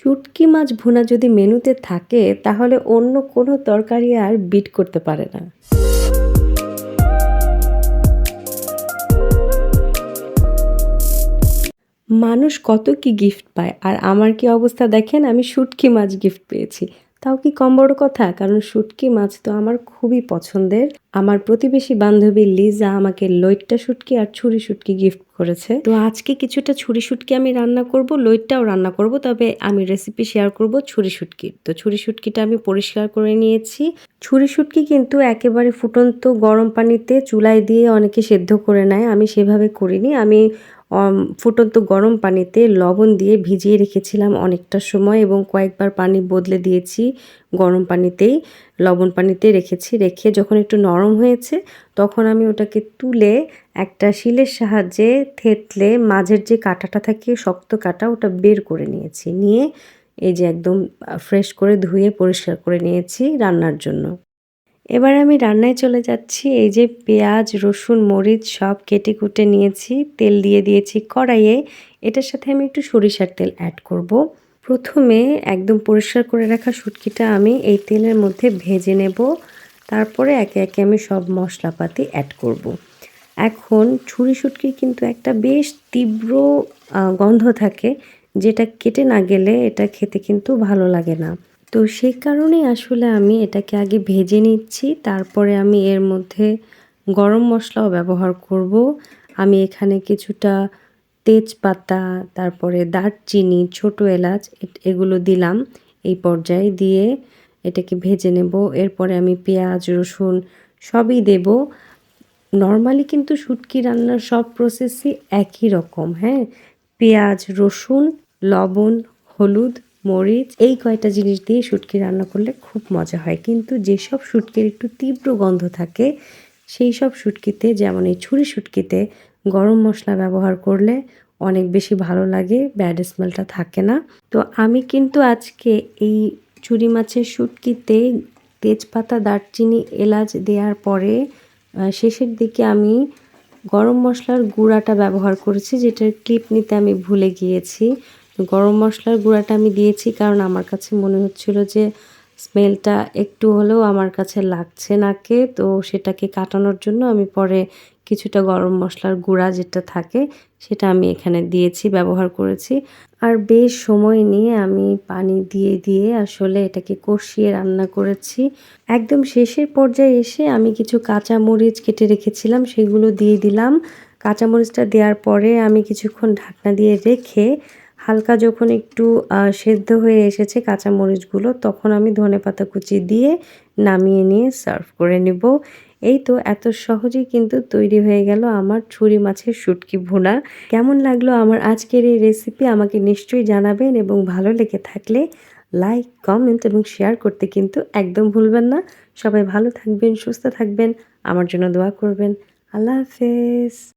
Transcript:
শুটকি মাছ ভুনা যদি মেনুতে থাকে, তাহলে অন্য কোনো তরকারি আর বিট করতে পারে না। মানুষ কত কি গিফট পায়, আর আমার কি অবস্থা দেখেন? আমি শুটকি মাছ গিফট পেয়েছি। তাও কি কম বড় কথা? কারণ শুটকি মাছ তো আমার খুবই পছন্দের। আমার প্রতিবেশী বান্ধবী লিজা আমাকে লইট্টা শুটকি আর ছুরি শুটকি গিফট করেছে। তো আজকে কিছুটা ছুরি শুটকি আমি রান্না করব, লইটটাও রান্না করব, তবে আমি রেসিপি শেয়ার করব ছুরি শুটকির। তো ছুরি শুটকিটা আমি পরিষ্কার করে নিয়েছি। ছুরি শুটকি কিন্তু একেবারে ফুটন্ত গরম পানিতে চুলায় দিয়ে অনেকে সেদ্ধ করে নেয়। আমি সেভাবে করিনি। আমি ফুটন্ত গরম পানিতে লবণ দিয়ে ভিজিয়ে রেখেছিলাম অনেকটা সময় এবং কয়েকবার পানি বদলে দিয়েছি। গরম পানিতেই, লবণ পানিতে রেখেছি। রেখে যখন একটু নরম হয়েছে, তখন আমি ওটাকে তুলে একটা শিলের সাহায্যে থেতলে মাঝের যে কাঁটাটা থাকে, শক্ত কাটা, ওটা বের করে নিয়েছি। নিয়ে এই যে একদম ফ্রেশ করে ধুয়ে পরিষ্কার করে নিয়েছি রান্নার জন্য। এবার আমি রান্নায় চলে যাচ্ছি। এই যে পেঁয়াজ, রসুন, মরিচ সব কেটে কুটে নিয়েছি। তেল দিয়ে দিয়েছি কড়াইয়ে। এটার সাথে আমি একটু সরিষার তেল অ্যাড করব। প্রথমে একদম পরিষ্কার করে রাখা শুটকিটা আমি এই তেলের মধ্যে ভেজে নেব। তারপরে একে একে আমি সব মশলাপাতি অ্যাড করব। এখন ছুরি শুটকির কিন্তু একটা বেশ তীব্র গন্ধ থাকে। যেটা কেটে না গেলে এটা খেতে কিন্তু ভালো লাগে না। তো সেই কারণেই আসলে আমি এটাকে আগে ভেজে নিচ্ছি, তারপরে আমি এর মধ্যে গরম মশলাও ব্যবহার করব। আমি এখানে কিছুটা তেজপাতা, তারপরে দারচিনি, ছোট এলাচ এগুলো দিলাম এই পর্যায়ে দিয়ে এটাকে ভেজে নেব। এরপরে আমি পেঁয়াজ, রসুন সবই দেব। নর্মালি কিন্তু শুটকি রান্নার সব প্রসেসই একই রকম হ্যাঁ? পেঁয়াজ, রসুন, লবণ, হলুদ মরিচ, এই কয়টা জিনিস দিয়ে শুটকি রান্না করলে খুব মজা হয়। কিন্তু যেসব শুটকির একটু তীব্র গন্ধ থাকে, সেই সব শুটকিতে, যেমন এই ছুরি শুটকিতে গরম মশলা ব্যবহার করলে অনেক বেশি ভালো লাগে, ব্যাড স্মেলটা থাকে না। তো আমি কিন্তু আজকে এই চুরি মাছের শুটকিতে তেজপাতা, দারচিনি, এলাচ দেওয়ার পরে শেষের দিকে আমি গরম মশলার গুঁড়াটা ব্যবহার করেছি, যেটার ক্লিপ নিতে আমি ভুলে গিয়েছি। গরম মশলার গুঁড়াটা আমি দিয়েছি কারণ আমার কাছে মনে হচ্ছিল যে স্মেলটা একটু হলেও আমার কাছে লাগছে নাকে। তো সেটাকে কাটানোর জন্য আমি পরে কিছুটা গরম মশলার গুঁড়া যেটা থাকে সেটা আমি এখানে দিয়েছি, ব্যবহার করেছি। আর বেশ সময় নিয়ে আমি পানি দিয়ে দিয়ে আসলে এটাকে কষিয়ে রান্না করেছি। একদম শেষের পর্যায়ে এসে আমি কিছু কাঁচা মরিচ কেটে রেখেছিলাম, সেগুলো দিয়ে দিলাম। কাঁচামরিচটা দেওয়ার পরে আমি কিছুক্ষণ ঢাকনা দিয়ে রেখে হালকা যখন একটু সেদ্ধ হয়ে এসেছে কাঁচা মরিচগুলো তখন আমি ধনে পাতা কুচি দিয়ে নামিয়ে নিয়ে সার্ভ করে নেব। এই তো এত সহজেই কিন্তু তৈরি হয়ে গেল আমার ছুরি মাছের শুটকি ভুনা। কেমন লাগল আমার আজকের এই রেসিপি আমাকে নিশ্চয়ই জানাবেন এবং ভালো লেগে থাকলে লাইক কমেন্ট এবং শেয়ার করতে কিন্তু একদম ভুলবেন না। সবাই ভালো থাকবেন, সুস্থ থাকবেন, আমার জন্য দোয়া করবেন। আল্লাহ হাফেজ।